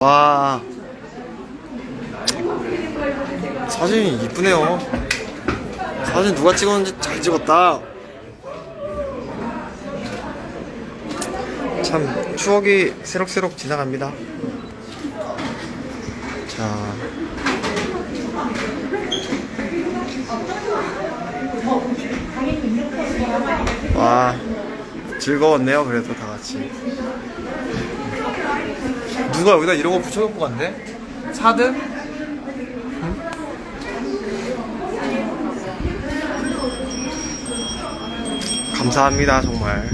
와. 사진이 이쁘네요. 사진 누가 찍었는지 잘 찍었다. 참 추억이 새록새록 지나갑니다. 자. 와, 즐거웠네요, 그래도 다 같이. 누가 여기다 이런 거 붙여놓고 간대? 사드? 감사합니다, 정말.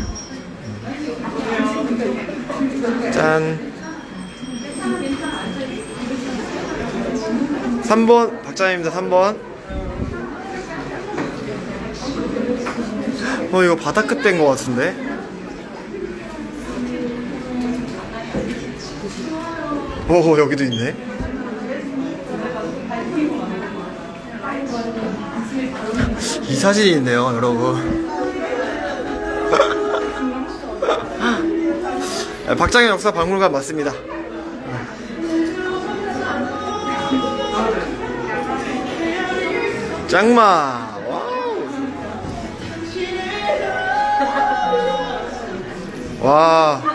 짠. 3번, 박자입니다, 3번. 어, 이거 바닥 끝된 거 같은데? 오, 여기도 있네. 이 사진이 있네요, 여러분. 박장현 역사 박물관 맞습니다. 짱마. 와우. 와.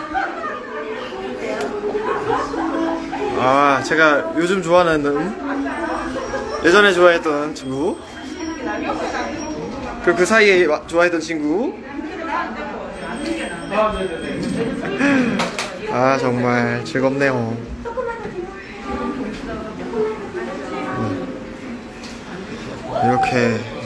아, 제가 요즘 좋아하는 음? 예전에 좋아했던 친구. 그리고 그 사이에 와- 좋아했던 친구. 아, 정말 즐겁네요. 음. 이렇게